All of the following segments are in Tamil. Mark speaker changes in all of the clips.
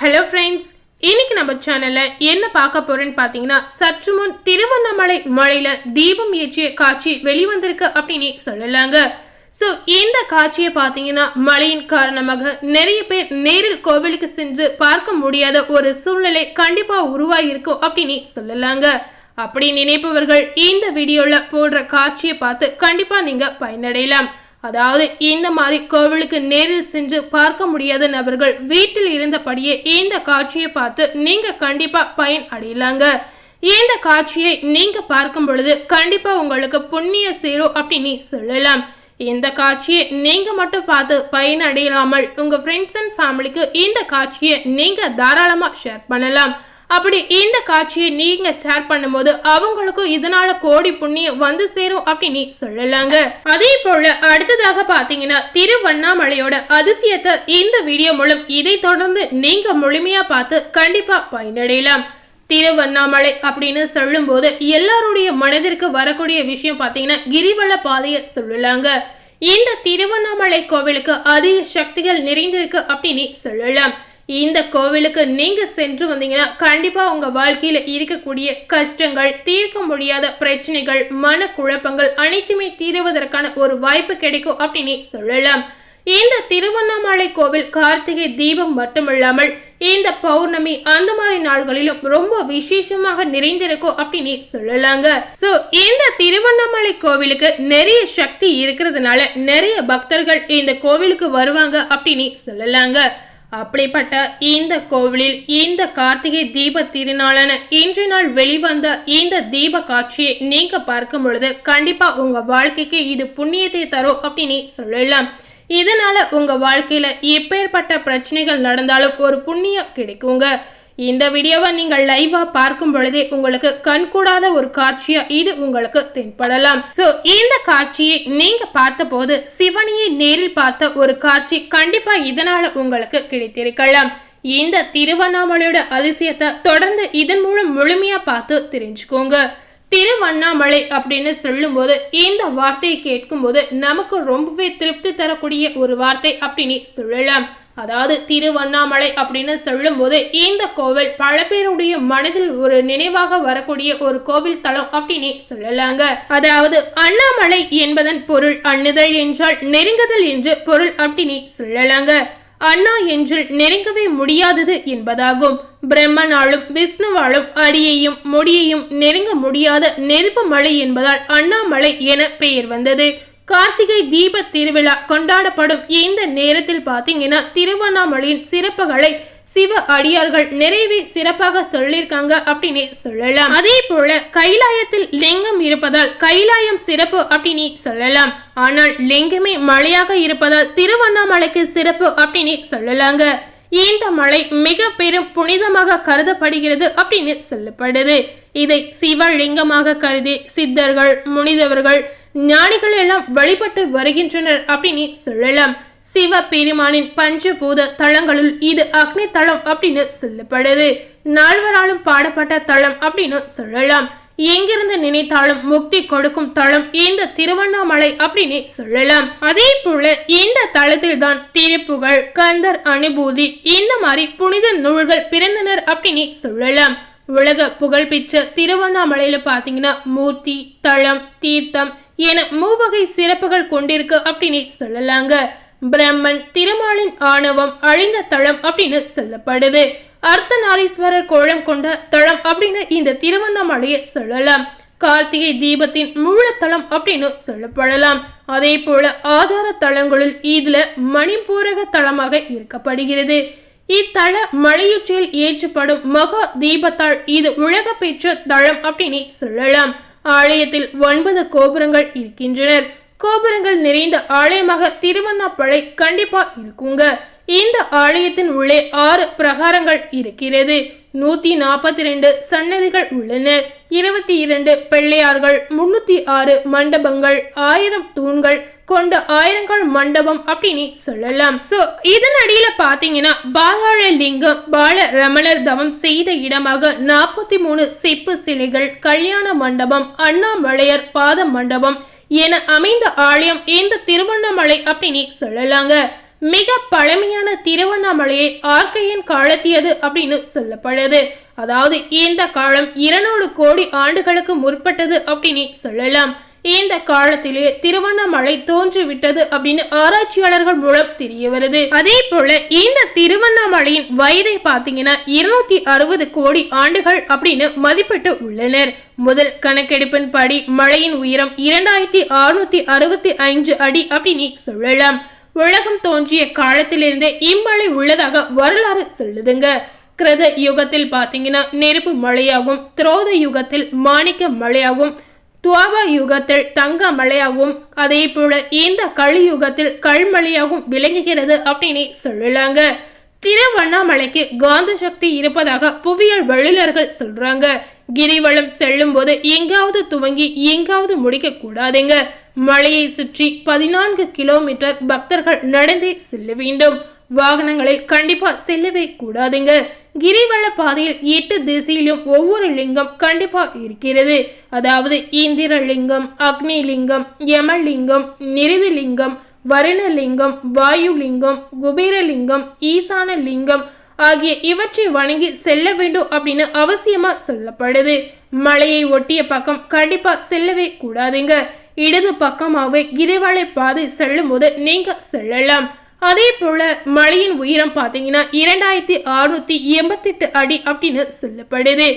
Speaker 1: ஹலோ ஃப்ரெண்ட்ஸ் இன்னைக்கு நம்ம சேனல்ல என்ன பார்க்க போறேன்னு பார்த்தீங்கன்னா சற்று முன் திருவண்ணாமலை மலையில் தீபம் ஏற்றிய காட்சி வெளிவந்திருக்கு அப்படின்னு சொல்லலாங்க. ஸோ இந்த காட்சியை பார்த்தீங்கன்னா மழையின் காரணமாக நிறைய பேர் நேரில் கோவிலுக்கு சென்று பார்க்க முடியாத ஒரு சூழ்நிலை கண்டிப்பாக உருவாகியிருக்கும் அப்படின்னு சொல்லலாங்க. அப்படி நினைப்பவர்கள் இந்த வீடியோவில் போடுற காட்சியை பார்த்து கண்டிப்பாக நீங்கள் பயனடையலாம். அதாவது இந்த மாதிரி கோவிலுக்கு நேரில் சென்று பார்க்க முடியாத நபர்கள் வீட்டில் இருந்தபடியே இந்த காட்சியை பார்த்து நீங்க கண்டிப்பா பயன் அடையலாங்க. இந்த காட்சியை நீங்க பார்க்கும் பொழுது கண்டிப்பா உங்களுக்கு புண்ணிய சேரும் அப்படின்னு சொல்லலாம். இந்த காட்சியை நீங்க மட்டும் பார்த்து பயன் அடையலாமல் உங்க ஃப்ரெண்ட்ஸ் அண்ட் ஃபேமிலிக்கு இந்த காட்சியை நீங்க தாராளமா ஷேர் பண்ணலாம். அப்படி இந்த காட்சியை நீங்க ஷேர் பண்ணும்போது அவங்களுக்கும் இதனால கோடி புண்ணியம் வந்து சேரும் அப்படின்னு சொல்லலாங்க. அதே போல அடுத்ததாக பாத்தீங்கன்னா திருவண்ணாமலையோட அதிசயத்தை இந்த வீடியோ மூலம் இதை தொடர்ந்து நீங்க முழுமையா பார்த்து கண்டிப்பா பயனடையலாம். திருவண்ணாமலை அப்படின்னு சொல்லும்போது எல்லாருடைய மனதிற்கு வரக்கூடிய விஷயம் பார்த்தீங்கன்னா கிரிவல பாதையை சொல்லலாங்க. இந்த திருவண்ணாமலை கோவிலுக்கு அதிக சக்திகள் நிறைந்திருக்கு அப்படின்னு சொல்லலாம். இந்த கோவிலுக்கு நீங்க சென்று வந்தீங்கன்னா கண்டிப்பா உங்க வாழ்க்கையில இருக்கக்கூடிய கஷ்டங்கள் தீர்க்க முடியாத பிரச்சனைகள் மனக்குழப்பங்கள் அனைத்துமே தீருவதற்கான ஒரு வாய்ப்பு கிடைக்கும் அப்படின்னு சொல்லலாம். இந்த திருவண்ணாமலை கோவில் கார்த்திகை தீபம் மட்டுமல்லாமல் இந்த பௌர்ணமி அந்த மாதிரி நாள்களிலும் ரொம்ப விசேஷமாக நிறைந்திருக்கும் அப்படின்னு சொல்லலாங்க. சோ இந்த திருவண்ணாமலை கோவிலுக்கு நிறைய சக்தி இருக்கிறதுனால நிறைய பக்தர்கள் இந்த கோவிலுக்கு வருவாங்க அப்படின்னு சொல்லலாங்க. அப்படிப்பட்ட இந்த கோவிலில் இந்த கார்த்திகை தீப திருநாளான இன்று நாள் வெளிவந்த இந்த தீப காட்சியை நீங்க பார்க்கும் பொழுது கண்டிப்பா உங்க வாழ்க்கைக்கு இது புண்ணியத்தை தரும் அப்படின்னு சொல்லலாம். இதனால உங்க வாழ்க்கையில எப்பேற்பட்ட பிரச்சனைகள் நடந்தாலும் ஒரு புண்ணியம் கிடைக்குங்க. இந்த வீடியோவை நீங்கள் லைவா பார்க்கும் பொழுதே உங்களுக்கு கண்கூடாத ஒரு காட்சியா இது உங்களுக்கு தென்படலாம். சோ இந்த காட்சியை நீங்க பார்த்தபோது சிவனியை நேரில் பார்த்த ஒரு காட்சி கண்டிப்பா இதனால உங்களுக்கு கிடைத்திருக்கலாம். இந்த திருவண்ணாமலையோட அதிசயத்தை தொடர்ந்து இதன் மூலம் முழுமையா பார்த்து தெரிஞ்சுக்கோங்க. திருவண்ணாமலை அப்படின்னு சொல்லும்போது இந்த வார்த்தையை கேட்கும்போது நமக்கு ரொம்பவே திருப்தி தரக்கூடிய ஒரு வார்த்தை அப்படின்னு சொல்லலாம். அதாவது திருவண்ணாமலை அப்படின்னு சொல்லும்போது இந்த கோவில் பல பேருடைய மனதில் ஒரு நினைவாக வரக்கூடிய ஒரு கோவில் தலம் அப்படின்னு சொல்லலாங்க. அதாவது அண்ணாமலை என்பதன் பொருள் அண்ணுதல் என்றால் நெருங்குதல் என்று பொருள் அப்படின்னு சொல்லலாங்க. அண்ணா என்று நெருங்கவே முடியாதது என்பதாகும். பிரம்மனாலும் விஷ்ணுவாலும் அடியையும் முடியையும் நெருங்க முடியாத நெருப்பு மலை என்பதால் அண்ணாமலை என பெயர் வந்தது. கார்த்திகை தீப திருவிழா கொண்டாடப்படும் இந்த நேரத்தில் பார்த்தீங்கன்னா திருவண்ணாமலையின் சிறப்புகளை சிவ அடியார்கள் நிறைவே சிறப்பாக சொல்லியிருக்காங்க அப்படின்னு சொல்லலாம். அதே போல கைலாயத்தில் லிங்கம் இருப்பதால் கைலாயம் சிறப்பு அப்படின்னு சொல்லலாம். ஆனால் லிங்கமே மழையாக இருப்பதால் திருவண்ணாமலைக்கு சிறப்பு அப்படின்னு சொல்லலாங்க. இந்த மலை மிக பெரும் புனிதமாக கருதப்படுகிறது அப்படின்னு சொல்லப்படுது. இதை சிவலிங்கமாக கருதி சித்தர்கள் முனிதவர்கள் ஞானிகள் எல்லாம் வழிபட்டு வருகின்றனர் அப்படின்னு சொல்லலாம். சிவ பெருமானின் பஞ்சபூத தளங்களுள் இது அக்னி தளம் அப்படின்னு சொல்லப்படுது. நால்வராலும் பாடப்பட்ட தளம் அப்படின்னு சொல்லலாம். எங்கிருந்து நினைத்தாலும் முக்தி கொடுக்கும் தளம் இந்த திருவண்ணாமலை அப்படின்னு சொல்லலாம். அதே போல இந்த தளத்தில் தான் திருப்புகழ் கந்தர் அனுபூதி இந்த மாதிரி புனித நூல்கள் பிறந்தனர் அப்படின்னு சொல்லலாம். உலக புகழ்பெற்ற திருவண்ணாமலையில பாத்தீங்கன்னா மூர்த்தி தளம் தீர்த்தம் என மூவகை சிறப்புகள் கொண்டிருக்கு அப்படின்னு சொல்லலாங்க. பிரம்மன் திருமாலின் ஆணவம் அழிந்த தளம் அப்படின்னு சொல்லப்படுது. அர்த்தநாரீஸ்வரர் கோலம் கொண்ட தளம் அப்படின்னு இந்த திருவண்ணாமலையை சொல்லலாம். கார்த்திகை தீபத்தின் மூலத்தளம் அப்படின்னு சொல்லப்படலாம். அதே போல ஆதார தளங்களில் இதுல மணிப்பூரக தளமாக இருக்கப்படுகிறது. இத்தள மலையுச்சியில் ஏற்றப்படும் மகா தீபத்தால் இது உலக பெற்ற தளம் அப்படின்னு சொல்லலாம். ஆலயத்தில் ஒன்பது கோபுரங்கள் இருக்கின்றனர் கோபுரங்கள் நிறைந்த ஆலயமாக திருவண்ணாமலை கண்டிப்பா இருக்குங்க. இந்த ஆலயத்தின் உள்ளே ஆறு பிரகாரங்கள் இருக்கிறது. நூத்தி நாற்பத்தி ரெண்டு சன்னதிகள் உள்ளன. இருபத்தி இரண்டு பிள்ளையார்கள் முன்னூத்தி ஆறு மண்டபங்கள் ஆயிரம் தூண்கள் கொண்ட ஆயிரங்கால் மண்டபம் அப்படின்னு சொல்லலாம். சோ இதன் அடியில பாத்தீங்கன்னா பாதாள லிங்கம் பால ரமணர் தவம் செய்த இடமாக நாற்பத்தி மூணு செப்பு சிலைகள் கல்யாண மண்டபம் அண்ணாமலையர் பாத மண்டபம் என அமைந்த ஆலயம் இந்த திருவண்ணாமலை அப்படின்னு சொல்லலாங்க. மிக பழமையான திருவண்ணாமலையை ஆர்க்கையன் காலத்தியது அப்படின்னு சொல்லப்படுது. அதாவது இந்த காலம் இருநூறு கோடி ஆண்டுகளுக்கு முற்பட்டது அப்படின்னு சொல்லலாம். இந்த காலத்திலே திருவண்ணாமலை தோன்றிவிட்டது அப்படின்னு ஆராய்ச்சியாளர்கள் மூலம் தெரிய வருது. அதே போல இந்த திருவண்ணாமலையின் வயதை பார்த்தீங்கன்னா இருநூத்தி அறுபது கோடி ஆண்டுகள் அப்படின்னு மதிப்பிட்டு உள்ளனர். முதல் கணக்கெடுப்பின் படி மழையின் உயரம் இரண்டாயிரத்தி அறுநூத்தி அறுபத்தி ஐந்து அடி அப்படின்னு சொல்லலாம். உலகம் தோன்றிய காலத்திலிருந்தே இம்மழை உள்ளதாக வரலாறு சொல்லுதுங்க. கிருத யுகத்தில் பார்த்தீங்கன்னா நெருப்பு மழையாகும் துரோத யுகத்தில் மாணிக்க மழையாகும் துவாப யுகத்தில் தங்க மலையாகவும் அதே போல இந்த கலியுகத்தில் கல்மலையாகவும் விளங்குகிறது அப்படின்னு சொல்லலாங்க திருவண்ணாமலைக்கு காந்த சக்தி இருப்பதாக புவியியல் வல்லுநர்கள் சொல்றாங்க. கிரிவலம் செல்லும் போது எங்காவது துவங்கி எங்காவது முடிக்க கூடாதுங்க மலையை சுற்றி பதினான்கு கிலோமீட்டர் பக்தர்கள் நடந்தே செல்ல வேண்டும். வாகனங்களில் கண்டிப்பா செல்லவே கூடாதுங்க. கிரிவல பாதையில் எட்டு திசையிலும் ஒவ்வொரு லிங்கம் கண்டிப்பா இருக்கிறது. அதாவது இந்திரலிங்கம் அக்னிலிங்கம் யமலிங்கம் நிருதிலிங்கம் வருணலிங்கம் வாயுலிங்கம் குபேரலிங்கம் ஈசான லிங்கம் ஆகிய இவற்றை வணங்கி செல்ல வேண்டும் அப்படின்னு அவசியமா சொல்லப்படுது. மலையை ஒட்டிய பக்கம் கண்டிப்பா செல்லவே கூடாதுங்க. இடது பக்கமாகவே கிரிவலை பாதை செல்லும் போது நீங்க செல்லலாம். அதே போல மலையின் உயரம் பார்த்தீங்கன்னா இரண்டாயிரத்தி அறுநூத்தி எண்பத்தெட்டு அடி அப்படின்னு சொல்லப்படுது.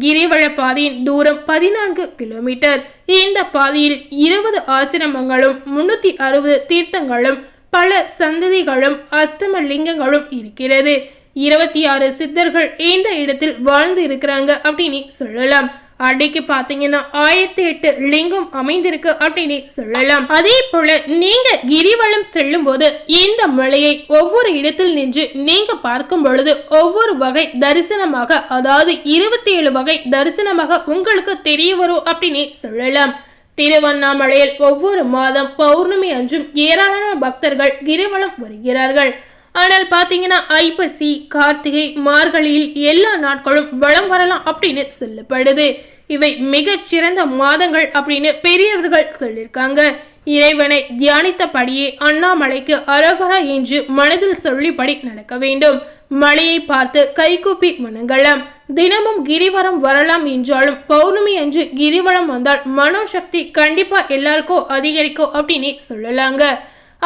Speaker 1: கிரிவல பாதையின் தூரம் பதினான்கு கிலோமீட்டர் இந்த பாதையில் இருபது ஆசிரமங்களும் முன்னூத்தி அறுபது தீர்த்தங்களும் பல சந்ததிகளும் அஷ்டம லிங்கங்களும் இருக்கிறது. இருபத்தி ஆறு சித்தர்கள் இந்த இடத்தில் வாழ்ந்து இருக்கிறாங்க அப்படின்னு சொல்லலாம். அடிக்கு பார்த்தீங்கன்னா ஆயிரத்தி எட்டு லிங்கம் அமைந்திருக்கு அப்படின்னு சொல்லலாம். அதே போல நீங்க கிரிவலம் செல்லும் போது இந்த மலையை ஒவ்வொரு இடத்தில் நின்று நீங்க பார்க்கும் பொழுது ஒவ்வொரு வகை தரிசனமாக அதாவது இருபத்தி ஏழு வகை தரிசனமாக உங்களுக்கு தெரிய வரும் அப்படின்னு சொல்லலாம். திருவண்ணாமலையில் ஒவ்வொரு மாதம் பௌர்ணமி அன்றும் ஏராளமான பக்தர்கள் கிரிவலம் வருகிறார்கள். ஆனால் பார்த்தீங்கன்னா ஐப்பசி கார்த்திகை மார்கழியில் எல்லா நாட்களும் வளம் வரலாம் அப்படின்னு சொல்லப்படுது. இவை மிகச் சிறந்த மாதங்கள் அப்படின்னு பெரியவர்கள் சொல்லியிருக்காங்க. இறைவனை தியானித்தபடியே அண்ணாமலைக்கு அரோகரா என்று மனதில் சொல்லிப்படி நடக்க வேண்டும். மலையை பார்த்து கைகூப்பி வணங்கலாம். தினமும் கிரிவரம் வரலாம் என்றாலும் பௌர்ணமி அன்று கிரிவலம் வந்தால் மனோசக்தி கண்டிப்பா எல்லாருக்கும் அதிகரிக்கும் அப்படின்னு சொல்லலாங்க.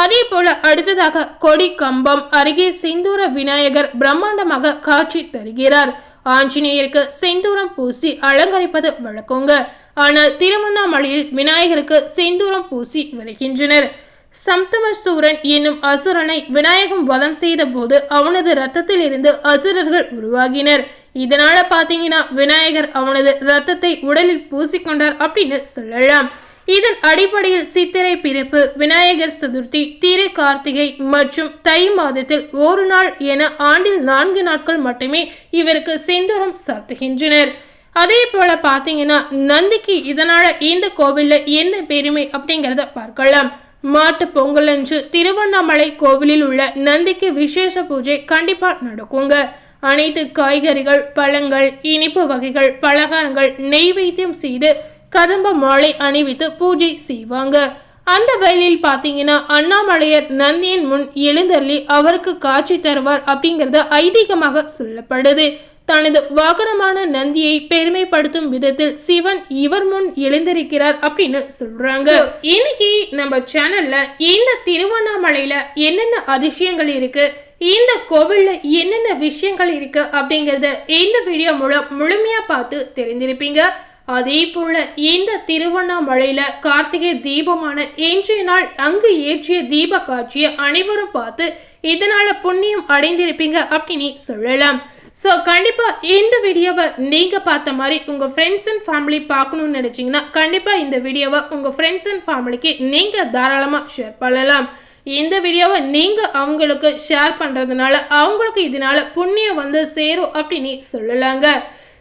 Speaker 1: அதே போல அடுத்ததாக கொடி கம்பம் அருகே செந்தூர விநாயகர் பிரம்மாண்டமாக காட்சி தருகிறார். ஆஞ்சநேயருக்கு செந்தூரம் பூசி அலங்கரிப்பது வழக்கங்க. ஆனால் திருவண்ணாமலையில் விநாயகருக்கு செந்தூரம் பூசி வருகின்றனர். சம்தமசூரன் என்னும் அசுரனை விநாயகம் வதம் செய்த போது அவனது ரத்தத்தில் இருந்து அசுரர்கள் உருவாகினர். இதனால பாத்தீங்கன்னா விநாயகர் அவனது ரத்தத்தை உடலில் பூசிக்கொண்டார் அப்படின்னு சொல்லலாம். இதன் அடிப்படையில் சித்திரை பிறப்பு விநாயகர் சதுர்த்தி திரு கார்த்திகை மற்றும் தை மாதத்தில் ஒரு நாள் என ஆண்டில் நான்கு நாட்கள் மட்டுமே இவருக்கு செந்தூரம் சாத்துகின்றனர். அதே போல பார்த்தீங்கன்னா நந்திக்கு இதனால இந்த கோவில்ல என்ன பெருமை அப்படிங்கிறத பார்க்கலாம். மாட்டு பொங்கல் அன்று திருவண்ணாமலை கோவிலில் உள்ள நந்திக்கு விசேஷ பூஜை கண்டிப்பா நடக்குங்க. அனைத்து காய்கறிகள் பழங்கள் இனிப்பு வகைகள் பலகாரங்கள் நெய்வேத்தியம் செய்து கதம்ப மாலை அணிவித்து பூஜை செய்வாங்க. அந்த வயலில் பார்த்தீங்கன்னா அண்ணாமலையர் நந்தியின் முன் எழுந்தள்ளி அவருக்கு காட்சி தருவார் அப்படிங்கிறது ஐதீகமாக சொல்லப்படுது. தனது வாகனமான நந்தியை பெருமைப்படுத்தும் விதத்தில் சிவன் இவர் முன் எழுந்திருக்கிறார் அப்படின்னு சொல்றாங்க. இன்னைக்கு நம்ம சேனல்ல இந்த திருவண்ணாமலையில என்னென்ன அதிசயங்கள் இருக்கு இந்த கோவில்ல என்னென்ன விஷயங்கள் இருக்கு அப்படிங்கறத இந்த வீடியோ மூலம் முழுமையா பார்த்து தெரிந்திருப்பீங்க. அதே போல இந்த திருவண்ணாமலையில கார்த்திகை தீபமான இன்றைய நாள் அங்கு ஏற்றிய தீப காட்சியை அனைவரும் பார்த்து இதனால புண்ணியம் அடைந்திருப்பீங்க அப்படின்னு சொல்லலாம். ஸோ கண்டிப்பாக இந்த வீடியோவை நீங்கள் பார்த்த மாதிரி உங்கள் ஃப்ரெண்ட்ஸ் அண்ட் ஃபேமிலி பார்க்கணும்னு நினச்சிங்கன்னா கண்டிப்பாக இந்த வீடியோவை உங்கள் ஃப்ரெண்ட்ஸ் அண்ட் ஃபேமிலிக்கு நீங்கள் தாராளமாக ஷேர் பண்ணலாம். இந்த வீடியோவை நீங்கள் அவங்களுக்கு ஷேர் பண்ணுறதுனால அவங்களுக்கு இதனால புண்ணியம் வந்து சேரும் அப்படின்னு சொல்லலாங்க.